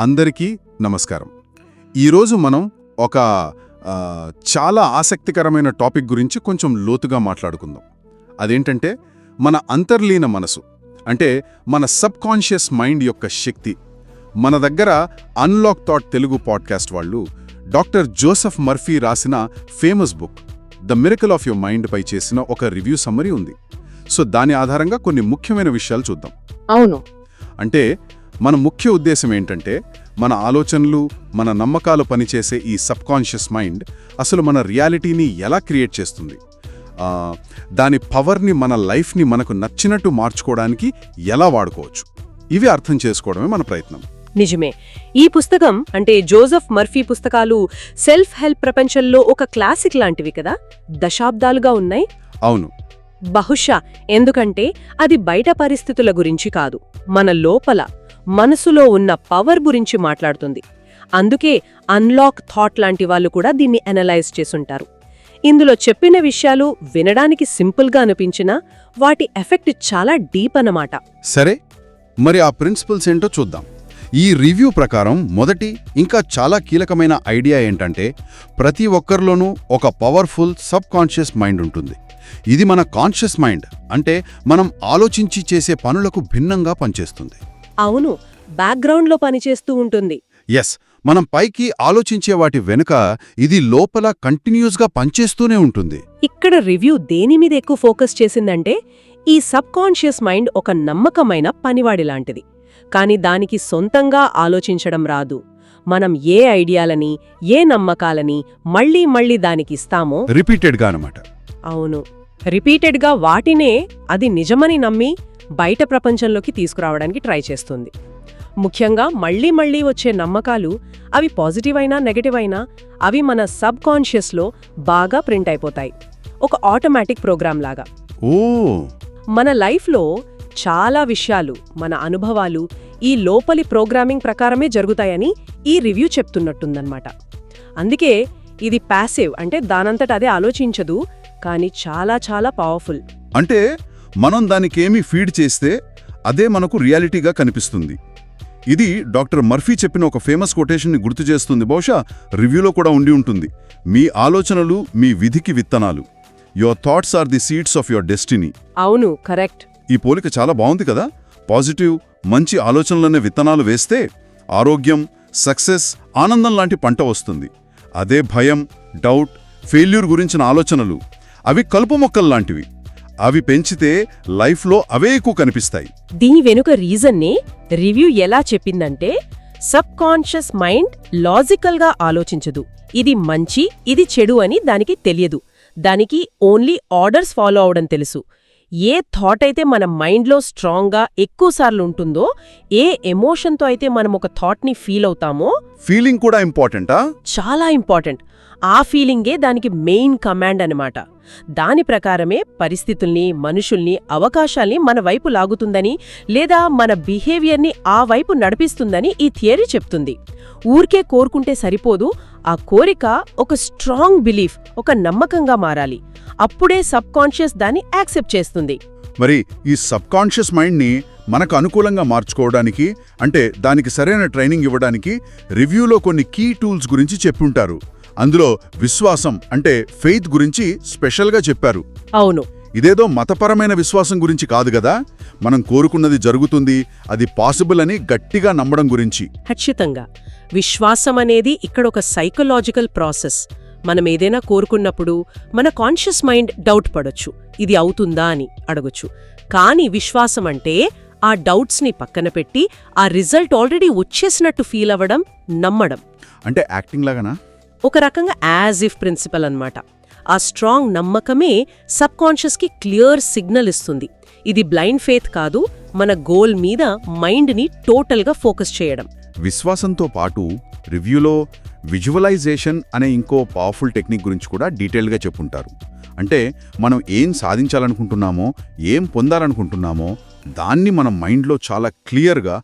అందరికీ నమస్కారం. ఈరోజు మనం ఒక చాలా ఆసక్తికరమైన టాపిక్ గురించి కొంచెం లోతుగా మాట్లాడుకుందాం. అదేంటంటే మన అంతర్లీన మనసు అంటే మన సబ్ కాన్షియస్ మైండ్ యొక్క శక్తి. మన దగ్గర అన్లాక్ థాట్ తెలుగు పాడ్కాస్ట్ వాళ్ళు డాక్టర్ జోసెఫ్ మర్ఫీ రాసిన famous book the miracle of your mind పై చేసిన ఒక రివ్యూ సమ్మరీ ఉంది. సో దాని ఆధారంగా కొన్ని ముఖ్యమైన విషయాలు చూద్దాం. అవును. అంటే మన ముఖ్య ఉద్దేశం ఏంటంటే మన ఆలోచనలు మన నమ్మకాలు పనిచేసే ఈ సబ్కాన్షియస్ మైండ్ అసలు మన రియాలిటీని ఎలా క్రియేట్ చేస్తుంది? దాని పవర్ని మన లైఫ్ని మనకు నచ్చినట్టు మార్చుకోవడానికి ఎలా వాడుకోవచ్చు? ఇవి అర్థం చేసుకోవడమే మన ప్రయత్నం. నిజమే. ఈ పుస్తకం అంటే జోసెఫ్ మర్ఫీ పుస్తకాలు సెల్ఫ్ హెల్ప్ ప్రపంచంలో ఒక క్లాసిక్ లాంటివి కదా? దశాబ్దాలుగా ఉన్నాయి? అవును. బహుశా. ఎందుకంటే అది బయట పరిస్థితుల గురించి కాదు మన లోపల. మనసులో ఉన్న పవర్ గురించి మాట్లాడుతుంది. అందుకే అన్లాక్ థాట్ లాంటి వాళ్ళు కూడా దీన్ని అనలైజ్ చేసుంటారు ఇందులో చెప్పిన విషయాలు వినడానికి సింపుల్గా అనిపించినా వాటి ఎఫెక్ట్ చాలా డీప్ అన్నమాట. సరే మరి ఆ ప్రిన్సిపల్స్ ఏంటో చూద్దాం. ఈ రివ్యూ ప్రకారం మొదటి ఇంకా చాలా కీలకమైన ఐడియా ఏంటంటే ప్రతి ఒక్కరిలోనూ ఒక పవర్ఫుల్ సబ్ కాన్షియస్ మైండ్ ఉంటుంది. ఇది మన కాన్షియస్ మైండ్ అంటే మనం ఆలోచించి చేసే పనులకు భిన్నంగా పనిచేస్తుంది. అవును బ్యాక్గ్రౌండ్లో పనిచేస్తూ ఉంటుంది. ఎస్ మనం పైకి ఆలోచించే వాటి వెనుక ఇది లోపల కంటిన్యూస్గా పనిచేస్తూనే ఉంటుంది. ఇక్కడ రివ్యూ దేని మీద ఎక్కువ ఫోకస్ చేసిందంటే ఈ సబ్ కాన్షియస్ మైండ్ ఒక నమ్మకమైన పనివాడి లాంటిది. కాని దానికి సొంతంగా ఆలోచించడం రాదు. మనం ఏ ఐడియాలని ఏ నమ్మకాలని మళ్ళీ మళ్ళీ దానికి ఇస్తామో రిపీటెడ్గా అనమాట అవును. రిపీటెడ్గా వాటినే అది నిజమని నమ్మి బయట ప్రపంచంలోకి తీసుకురావడానికి ట్రై చేస్తుంది. ముఖ్యంగా మళ్ళీ మళ్ళీ వచ్చే నమ్మకాలు అవి పాజిటివ్ అయినా నెగటివ్ అయినా అవి మన సబ్ కాన్షియస్లో బాగా ప్రింట్ అయిపోతాయి. ఒక ఆటోమేటిక్ ప్రోగ్రామ్ లాగా. ఓ! మన లైఫ్లో చాలా విషయాలు మన అనుభవాలు ఈ లోపలి ప్రోగ్రామింగ్ ప్రకారమే జరుగుతాయని ఈ రివ్యూ చెప్తున్నట్టుందన్నమాట. అందుకే ఇది ప్యాసివ్ అంటే దానంతట అదే ఆలోచించదు కానీ చాలా చాలా పవర్ఫుల్. అంటే మనం దానికేమి ఫీడ్ చేస్తే అదే మనకు రియాలిటీగా కనిపిస్తుంది. ఇది డాక్టర్ మర్ఫీ చెప్పిన ఒక ఫేమస్ కొటేషన్ని గుర్తు చేస్తుంది. బహుశా రివ్యూలో కూడా ఉండి ఉంటుంది. మీ ఆలోచనలు మీ విధికి విత్తనాలు. Your thoughts are the seeds of your destiny అవును కరెక్ట్. ఈ పోలిక చాలా బాగుంది కదా? పాజిటివ్ మంచి ఆలోచనలనే విత్తనాలు వేస్తే ఆరోగ్యం సక్సెస్ ఆనందం లాంటి పంట వస్తుంది. అదే భయం డౌట్ ఫెయిల్యూర్ గురించిన ఆలోచనలు. అవి కలుపు మొక్కల్లాంటివి. అవి పెంచితే లైఫ్లో అవే ఎక్కువ కనిపిస్తాయి. దీని వెనుక రీజన్నే రివ్యూ ఎలా చెప్పిందంటే సబ్ కాన్షియస్ మైండ్ లాజికల్గా ఆలోచించదు. ఇది మంచి ఇది చెడు అని దానికి తెలియదు. దానికి ఓన్లీ ఆర్డర్స్ ఫాలో అవడం తెలుసు. ఏ థాట్ అయితే మన మైండ్లో స్ట్రాంగ్గా ఎక్కువసార్లు ఉంటుందో ఏ ఎమోషన్తో అయితే మనం ఒక థాట్ని ఫీల్ అవుతామో ఫీలింగ్ కూడా ఇంపార్టెంటా చాలా ఇంపార్టెంట్ ఆ ఫీలింగే దానికి మెయిన్ కమాండ్ అనమాట దాని ప్రకారమే పరిస్థితుల్ని మనుషుల్ని అవకాశాల్ని మన వైపు లాగుతుందని లేదా మన బిహేవియర్ని ఆ వైపు నడిపిస్తుందని ఈ థియరీ చెప్తుంది. ఊరికే కోరుకుంటే సరిపోదు ఆ కోరిక ఒక స్ట్రాంగ్ బిలీఫ్ ఒక నమ్మకంగా మారాలి. అప్పుడే సబ్ కాన్షియస్ దాన్ని యాక్సెప్ట్ చేస్తుంది. మరి ఈ సబ్ కాన్షియస్ మైండ్ని మనకు అనుకూలంగా మార్చుకోవడానికి అంటే దానికి సరైన ట్రైనింగ్ ఇవ్వడానికి రివ్యూలో కొన్ని కీ టూల్స్ గురించి చెప్పుంటారు. అందులో విశ్వాసం అంటే ఫెయిత్ గురించి స్పెషల్గా చెప్పారు. అవును. ఇదేదో మతపరమైన విశ్వాసం గురించి కాదు కదా? మనం కోరుకున్నది జరుగుతుంది అది పాసిబుల్ అని గట్టిగా నమ్మడం గురించి. ఖచ్చితంగా. విశ్వాసం అనేది ఇక్కడ ఒక సైకలాజికల్ ప్రాసెస్. మనం ఏదైనా కోరుకున్నప్పుడు మన కాన్షియస్ మైండ్ డౌట్ పడొచ్చు. ఇది అవుతుందా అని అడగొచ్చు. కానీ విశ్వాసం అంటే ఆ డౌట్స్ని పక్కన పెట్టి ఆ రిజల్ట్ ఆల్రెడీ వచ్చేసినట్టు ఫీల్ అవ్వడం నమ్మడం. అంటే యాక్టింగ్ లాగానా? ఒక రకంగా యాజ్ ఇఫ్ ప్రిన్సిపల్ అన్నమాట. ఆ స్ట్రాంగ్ నమ్మకమే సబ్ కాన్షియస్కి క్లియర్ సిగ్నల్ ఇస్తుంది. ఇది బ్లైండ్ ఫేత్ కాదు మన గోల్ మీద మైండ్ని టోటల్గా ఫోకస్ చేయడం. విశ్వాసంతో పాటు రివ్యూలో విజువలైజేషన్ అనే ఇంకో పవర్ఫుల్ టెక్నిక్ గురించి కూడా డీటెయిల్గా చెప్పుంటారు. అంటే మనం ఏం సాధించాలనుకుంటున్నామో ఏం పొందాలనుకుంటున్నామో దాన్ని మన మైండ్లో చాలా క్లియర్గా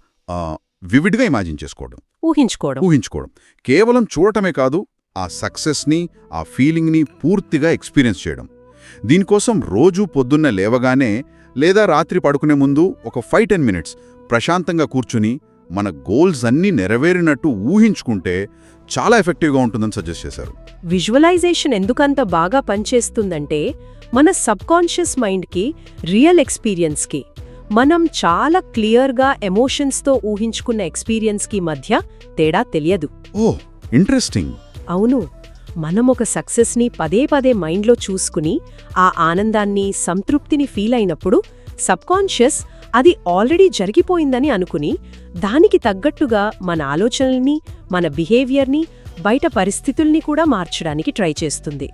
వివిడ్గా ఇమాజిన్ చేసుకోవడం. ఊహించుకోవడం. ఊహించుకోవడం. కేవలం చూడటమే కాదు ఆ సక్సెస్ని ఆ ఫీలింగ్ని పూర్తిగా ఎక్స్పీరియన్స్ చేయడం. దీనికోసం రోజూ పొద్దున్న లేవగానే లేదా రాత్రి పడుకునే ముందు ఒక ఫైవ్ టెన్ మినిట్స్ ప్రశాంతంగా కూర్చుని మన గోల్స్ అన్నీ నెరవేరినట్టు ఊహించుకుంటే చాలా ఎఫెక్టివ్గా ఉంటుందని సజెస్ట్ చేశారు. విజువలైజేషన్ ఎందుకంత బాగా పనిచేస్తుందంటే మన సబ్కాన్షియస్ మైండ్కి రియల్ ఎక్స్పీరియన్స్కి మనం చాలా క్లియర్గా ఎమోషన్స్తో ఊహించుకున్న ఎక్స్పీరియన్స్కి మధ్య తేడా తెలియదు. ఓ ఇంట్రెస్టింగ్ అవును మనం ఒక సక్సెస్ని పదే పదే మైండ్లో చూసుకుని ఆ ఆనందాన్ని సంతృప్తిని ఫీల్ అయినప్పుడు సబ్కాన్షియస్ అది ఆల్రెడీ జరిగిపోయిందని అనుకుని దానికి తగ్గట్టుగా మన ఆలోచనల్ని మన బిహేవియర్ని బయట పరిస్థితుల్ని కూడా మార్చడానికి ట్రై చేస్తుంది.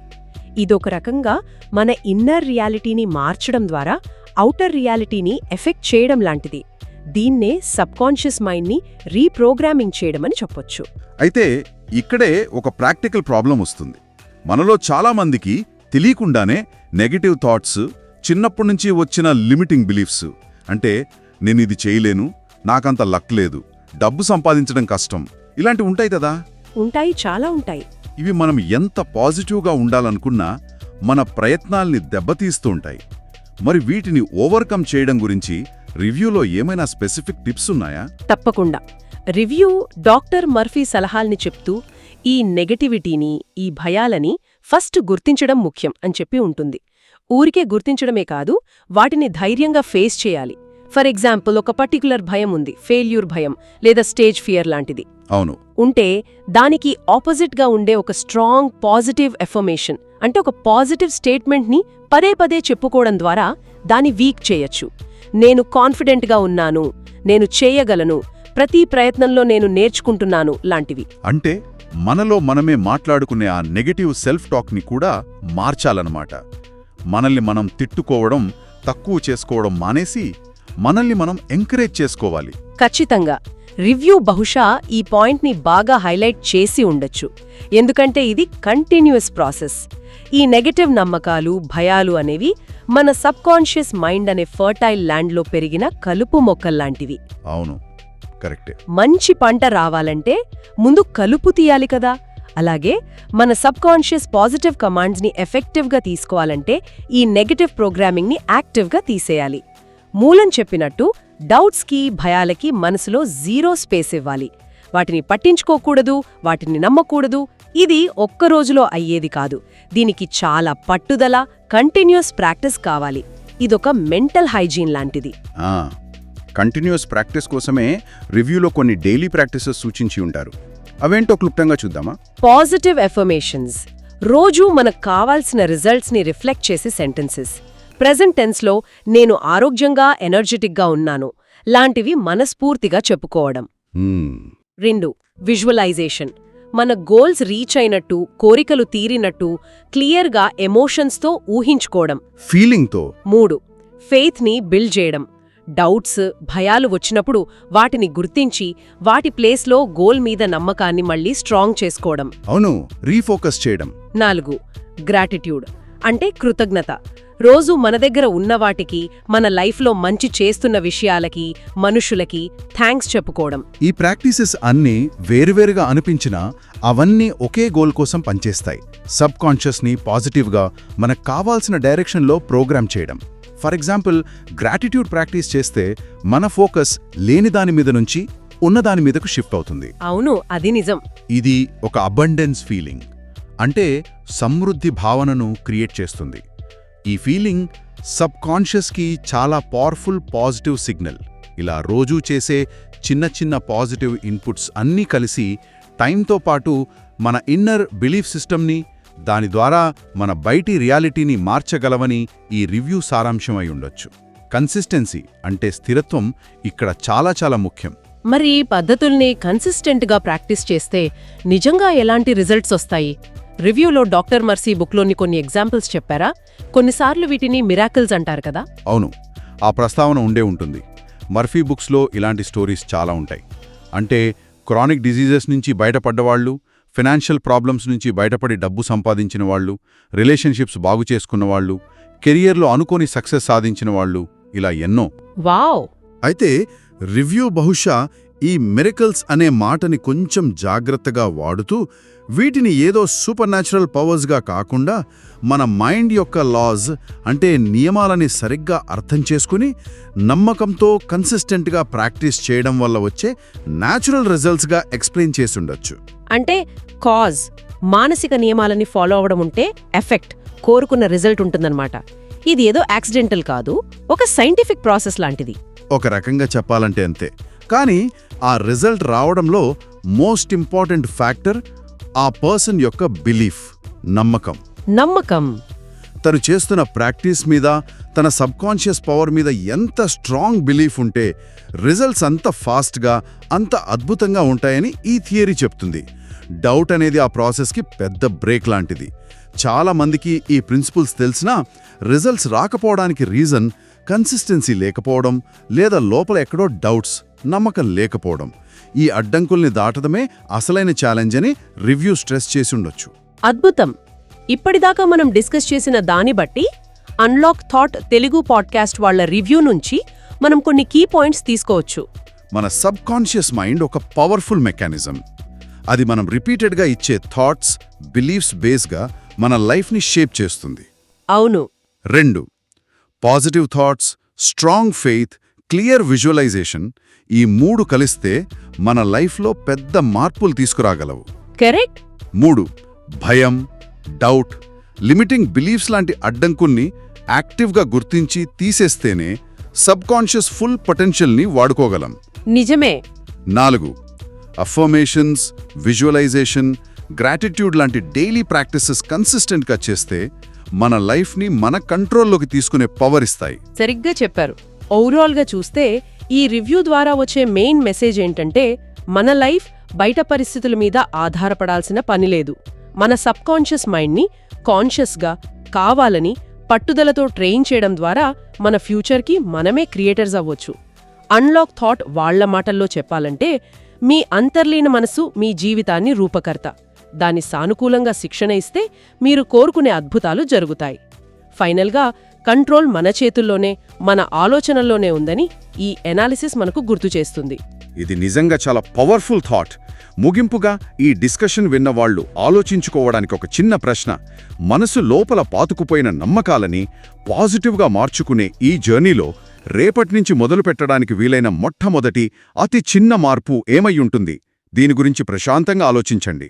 ఇదొక రకంగా మన ఇన్నర్ రియాలిటీని మార్చడం ద్వారా ఔటర్ రియాలిటీని ఎఫెక్ట్ చేయడం లాంటిది. దీన్నే సబ్కాన్షియస్ మైండ్ని రీప్రోగ్రామింగ్ చేయడమని చెప్పొచ్చు. అయితే ఇక్కడే ఒక ప్రాక్టికల్ ప్రాబ్లం వస్తుంది. మనలో చాలామందికి తెలియకుండానే నెగటివ్ థాట్స్ చిన్నప్పటి నుంచి వచ్చిన లిమిటింగ్ బిలీఫ్స్ అంటే నేను ఇది చేయలేను నాకంత లక్ లేదు డబ్బు సంపాదించడం కష్టం. ఇలాంటివి ఉంటాయి కదా? ఉంటాయి చాలా ఉంటాయి. ఇవి మనం ఎంత పాజిటివ్గా ఉండాలనుకున్నా మన ప్రయత్నాల్ని దెబ్బతీస్తూ ఉంటాయి. మరి వీటిని ఓవర్కమ్ చేయడం గురించి రివ్యూలో ఏమైనా స్పెసిఫిక్ టిప్స్ ఉన్నాయా? తప్పకుండా. రివ్యూ డాక్టర్ మర్ఫీ సలహాల్ని చెప్తూ ఈ నెగటివిటీని ఈ భయాలని ఫస్ట్ గుర్తించడం ముఖ్యం అని చెప్పి ఉంటుంది. ఊరికే గుర్తించడమే కాదు వాటిని ధైర్యంగా ఫేస్ చేయాలి. ఫర్ ఎగ్జాంపుల్ ఒక పర్టికులర్ భయం ఉంది ఫెయిల్యూర్ భయం లేదా స్టేజ్ ఫియర్ లాంటిది. అవును. ఉంటే దానికి ఆపోజిట్గా ఉండే ఒక స్ట్రాంగ్ పాజిటివ్ ఎఫర్మేషన్ అంటే ఒక పాజిటివ్ స్టేట్మెంట్ని పదే పదే చెప్పుకోవడం ద్వారా దాన్ని వీక్ చేయొచ్చు. నేను కాన్ఫిడెంట్గా ఉన్నాను నేను చేయగలను ప్రతి ప్రయత్నంలో నేను నేర్చుకుంటున్నాను లాంటివి. అంటే మనలో మనమే మాట్లాడుకునే ఆ నెగటివ్ సెల్ఫ్ టాక్ని కూడా మార్చాలన్నమాట. మనల్ని మనం తిట్టుకోవడం తక్కువ చేసుకోవడం మానేసి మనల్ని మనం ఎంకరేజ్ చేసుకోవాలి. ఖచ్చితంగా. రివ్యూ బహుశా ఈ పాయింట్ని బాగా హైలైట్ చేసి ఉండొచ్చు. ఎందుకంటే ఇది కంటిన్యూస్ ప్రాసెస్. ఈ నెగటివ్ నమ్మకాలు భయాలు అనేవి మన సబ్కాన్షియస్ మైండ్ అనే ఫర్టైల్ ల్యాండ్లో పెరిగిన కలుపు మొక్కల్లాంటివి అవును. కరెక్టే. మంచి పంట రావాలంటే ముందు కలుపు తీయాలి కదా. అలాగే మన సబ్కాన్షియస్ పాజిటివ్ కమాండ్స్ని ఎఫెక్టివ్గా తీసుకోవాలంటే ఈ నెగటివ్ ప్రోగ్రామింగ్ని యాక్టివ్గా తీసేయాలి. మూలం చెప్పినట్టు డౌట్స్కి భయాలకి మనసులో జీరో స్పేస్ ఇవ్వాలి. వాటిని పట్టించుకోకూడదు వాటిని నమ్మకూడదు ఇది ఒక్క రోజులో అయ్యేది కాదు. దీనికి చాలా పట్టుదల కంటిన్యూస్ ప్రాక్టీస్ కావాలి. ఇదొక మెంటల్ హైజీన్ లాంటిది. కంటిన్యూస్ ప్రాక్టీస్ కోసమే రివ్యూలో కొన్ని డైలీ ప్రాక్టీసెస్ సూచించి ఉంటారు. అవేంటో క్లుప్తంగా చూద్దామా? పాజిటివ్ ఎఫర్మేషన్స్ రోజూ మనకు కావాల్సిన రిజల్ట్స్ని రిఫ్లెక్ట్ చేసే సెంటెన్సెస్ ప్రెజెంట్ టెన్స్లో నేను ఆరోగ్యంగా ఎనర్జెటిక్గా ఉన్నాను. లాంటివి మనస్ఫూర్తిగా చెప్పుకోవడం. హ్మ్, రెండు విజువలైజేషన్ మన గోల్స్ రీచ్ అయినట్టు కోరికలు తీరినట్టు క్లియర్గా ఎమోషన్స్తో ఊహించుకోవడం. ఫీలింగ్తో మూడు ఫెయిత్ని బిల్డ్ చేయడం. డౌట్స్ భయాలు వచ్చినప్పుడు వాటిని గుర్తించి వాటి ప్లేస్లో గోల్ మీద నమ్మకాన్ని మళ్ళీ స్ట్రాంగ్ చేసుకోవడం. అవును రీఫోకస్ చేయడం. నాలుగు గ్రాటిట్యూడ్ అంటే కృతజ్ఞత. రోజు మన దగ్గర ఉన్న వాటికి మన లైఫ్లో మంచి చేస్తున్న విషయాలకి మనుషులకి థ్యాంక్స్ చెప్పుకోవడం. ఈ ప్రాక్టీసెస్ అన్నీ వేరువేరుగా అనిపించినా అవన్నీ ఒకే గోల్ కోసం పనిచేస్తాయి. సబ్ కాన్షియస్ని పాజిటివ్గా మనకు కావాల్సిన డైరెక్షన్లో ప్రోగ్రామ్ చేయడం. ఫర్ ఎగ్జాంపుల్ గ్రాటిట్యూడ్ ప్రాక్టీస్ చేస్తే మన ఫోకస్ లేని దాని మీద నుంచి ఉన్నదాని మీదకు షిఫ్ట్ అవుతుంది. అవును అది నిజం. ఇది ఒక అబండెన్స్ ఫీలింగ్ అంటే సమృద్ధి భావనను క్రియేట్ చేస్తుంది. ఈ ఫీలింగ్ సబ్ కాన్షియస్కి చాలా పవర్ఫుల్ పాజిటివ్ సిగ్నల్ ఇలా రోజూ చేసే చిన్న చిన్న పాజిటివ్ ఇన్పుట్స్ అన్నీ కలిసి టైంతో పాటు మన ఇన్నర్ బిలీఫ్ సిస్టమ్ని దాని ద్వారా మన బయటి రియాలిటీని మార్చగలవని ఈ రివ్యూ సారాంశం అయి ఉండొచ్చు. కన్సిస్టెన్సీ అంటే స్థిరత్వం ఇక్కడ చాలా చాలా ముఖ్యం. మరి ఈ పద్ధతుల్ని కన్సిస్టెంట్గా ప్రాక్టీస్ చేస్తే నిజంగా ఎలాంటి రిజల్ట్స్ వస్తాయి? రివ్యూలో డాక్టర్ మర్సీ బుక్లోని కొన్ని ఎగ్జాంపుల్స్ చెప్పారా? కొన్నిసార్లు వీటిని మిరాకిల్స్ అంటారు కదా? అవును. ఆ ప్రస్తావన ఉండే ఉంటుంది. మర్ఫీ బుక్స్లో ఇలాంటి స్టోరీస్ చాలా ఉంటాయి. అంటే క్రానిక్ డిజీజెస్ నుంచి బయటపడ్డవాళ్ళు ఫినాన్షియల్ ప్రాబ్లమ్స్ నుంచి బయటపడి డబ్బు సంపాదించిన వాళ్ళు రిలేషన్షిప్స్ బాగు చేసుకున్న వాళ్ళు కెరియర్లో అనుకోని సక్సెస్ సాధించిన వాళ్ళు ఇలా ఎన్నో. వావ్! అయితే రివ్యూ బహుశా ఈ మిరకల్స్ అనే మాటని కొంచెం జాగ్రత్తగా వాడుతూ వీటిని ఏదో సూపర్ న్యాచురల్ పవర్స్గా కాకుండా మన మైండ్ యొక్క లాస్ అంటే నియమాలని సరిగ్గా అర్థం చేసుకుని నమ్మకంతో కన్సిస్టెంట్గా ప్రాక్టీస్ చేయడం వల్ల వచ్చే న్యాచురల్ రిజల్ట్స్గా ఎక్స్ప్లెయిన్ చేసుండొచ్చు. అంటే కాజ్ మానసిక నియమాలని ఫాలో అవ్వడం ఉంటే ఎఫెక్ట్ కోరుకున్న రిజల్ట్ ఉంటుందన్నమాట. ఇది ఏదో యాక్సిడెంటల్ కాదు ఒక సైంటిఫిక్ ప్రాసెస్ లాంటిది. ఒక రకంగా చెప్పాలంటే అంతే. కానీ ఆ రిజల్ట్ రావడంలో మోస్ట్ ఇంపార్టెంట్ ఫ్యాక్టర్ ఆ పర్సన్ యొక్క బిలీఫ్ నమ్మకం. నమ్మకం. తను చేస్తున్న ప్రాక్టీస్ మీద తన సబ్కాన్షియస్ పవర్ మీద ఎంత స్ట్రాంగ్ బిలీఫ్ ఉంటే రిజల్ట్స్ అంత ఫాస్ట్గా అంత అద్భుతంగా ఉంటాయని ఈ థియరీ చెప్తుంది. డౌట్ అనేది ఆ ప్రాసెస్కి పెద్ద బ్రేక్ లాంటిది. చాలా మందికి ఈ ప్రిన్సిపల్స్ తెలిసినా రిజల్ట్స్ రాకపోవడానికి రీజన్ కన్సిస్టెన్సీ లేకపోవడం లేదా లోపల ఎక్కడో డౌట్స్ నమ్మకం లేకపోవడం. ఈ అడ్డంకుల్ని దాటడమే అసలైన ఛాలెంజ్ అని రివ్యూ స్ట్రెస్ చేసి ఉండొచ్చు. అద్భుతం! ఇప్పటిదాకా మనం డిస్కస్ చేసిన దాన్ని బట్టి అన్లాక్ థాట్ తెలుగు పాడ్కాస్ట్ వాళ్ళ రివ్యూ నుంచి మనం కొన్ని కీ పాయింట్స్ తీసుకోవచ్చు. మన సబ్ కాన్షియస్ మైండ్ ఒక పవర్ఫుల్ మెకానిజం అది మనం రిపీటెడ్గా ఇచ్చే థాట్స్ బిలీఫ్స్ బేస్గా మన లైఫ్ని షేప్ చేస్తుంది. అవును. రెండు positive thoughts strong faith clear visualisation ఈ మూడు కలిస్తే మన లైఫ్లో పెద్ద మార్పులు తీసుకురాగలవు. కరెక్ట్. మూడు భయం డౌట్ లిమిటింగ్ బిలీఫ్స్ లాంటి అడ్డంకుల్ని యాక్టివ్గా గుర్తించి తీసేస్తేనే సబ్కాన్షియస్ ఫుల్ పొటెన్షియల్ని వాడుకోగలం. నిజమే. నాలుగు అఫర్మేషన్స్ విజువలైజేషన్ గ్రాటిట్యూడ్ లాంటి డైలీ ప్రాక్టీసెస్ కన్సిస్టెంట్గా చేస్తే మన లైఫ్ని మన కంట్రోల్లోకి తీసుకునే పవర్ ఇస్తాయి. సరిగ్గా చెప్పారు. ఓవరాల్గా చూస్తే ఈ రివ్యూ ద్వారా వచ్చే మెయిన్ మెసేజ్ ఏంటంటే మన లైఫ్ బయట పరిస్థితుల మీద ఆధారపడాల్సిన పని లేదు. మన సబ్కాన్షియస్ మైండ్ని కాన్షియస్గా కావాలని పట్టుదలతో ట్రైన్ చేయడం ద్వారా మన ఫ్యూచర్కి మనమే క్రియేటర్స్ అవ్వచ్చు. అన్లాక్ థాట్ వాళ్ళ మాటల్లో చెప్పాలంటే మీ అంతర్లీన మనసు మీ జీవితాన్ని రూపకర్త. దాని సానుకూలంగా శిక్షణ ఇస్తే మీరు కోరుకునే అద్భుతాలు జరుగుతాయి. ఫైనల్గా కంట్రోల్ మన చేతుల్లోనే మన ఆలోచనల్లోనే ఉందని ఈ ఎనాలిసిస్ మనకు గుర్తు చేస్తుంది. ఇది నిజంగా చాలా పవర్ఫుల్ థాట్ ముగింపుగా ఈ డిస్కషన్ విన్నవాళ్ళు ఆలోచించుకోవడానికి ఒక చిన్న ప్రశ్న. మనసు లోపల పాతుకుపోయిన నమ్మకాలని పాజిటివ్గా మార్చుకునే ఈ జర్నీలో రేపట్నుంచి మొదలు పెట్టడానికి వీలైన మొట్టమొదటి అతి చిన్న మార్పు ఏమయ్యుంటుంది దీని గురించి ప్రశాంతంగా ఆలోచించండి.